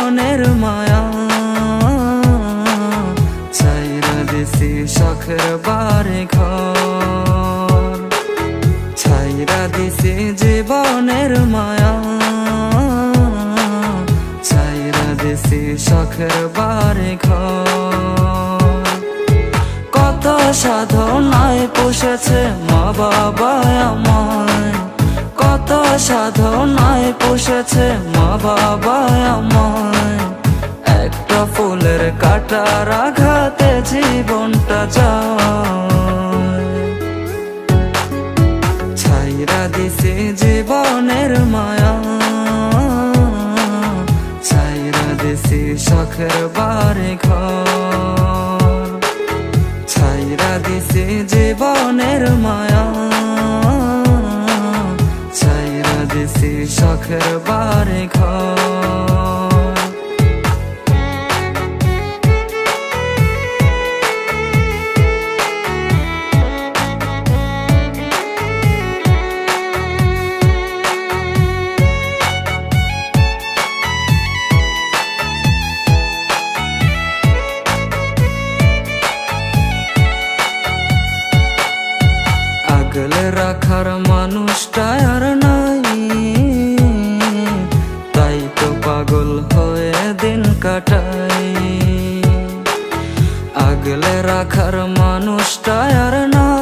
মনের মায়া। ছাইরা দেশে শখের বারে ঘর ছাইরা দিছি জীবনের মায়া। ছাইরা দেশে শখের বারে ঘর কত সাধনায় পোষেছে মা বাবা আমায়। কত সাধনায় পোষেছে মা বাবা আমায়। কাটার আঘাতে জীবনটা যায়। ছাইরা দিছে জীবনের মায়া। ছাইরা দিছি শখের বাড়ি ঘর ছাইরা দিছি জীবনের মায়া। ছাইরা দিছি শখের বারে ঘর আগলে রাখার মানুষটা আর নাই। তাই তো পাগল হয়ে দিন কাটাই। আগলে রাখার মানুষটা আর নাই।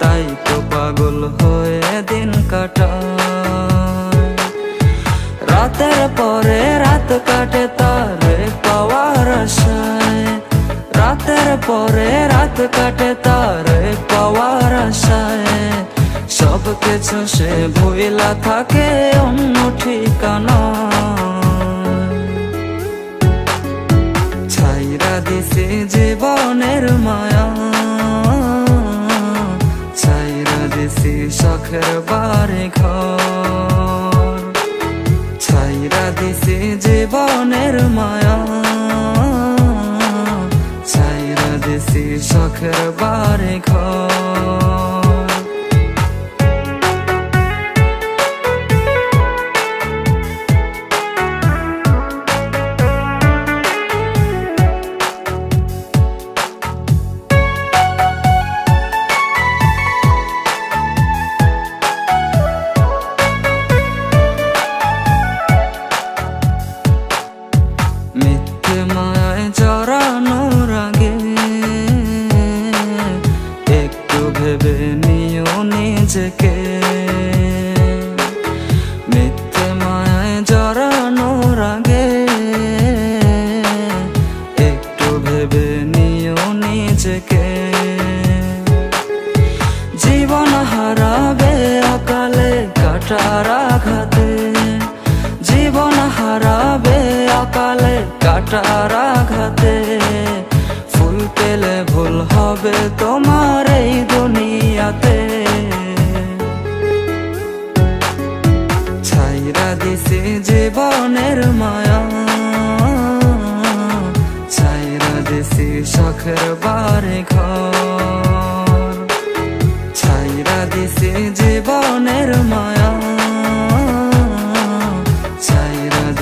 তাই তো পাগল হয়ে দিন কাটাই। রাতের পরে রাত কাটে তারে পরে রাত কাটে তার পাওয়ার আশায়। সব কিছু সে ভুইলা থাকে অন্য ঠিকানা নিও নিজেকে। জীবন হারাবে অকালে কাটার আঘাতে। জীবন হারাবে অকালে কাটার আঘাতে। ফুল পেলে ভুল হবে তোমার এই দুনিয়াতে। ছাইরা দিছে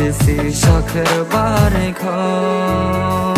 দিছি শখের বারে ঘর।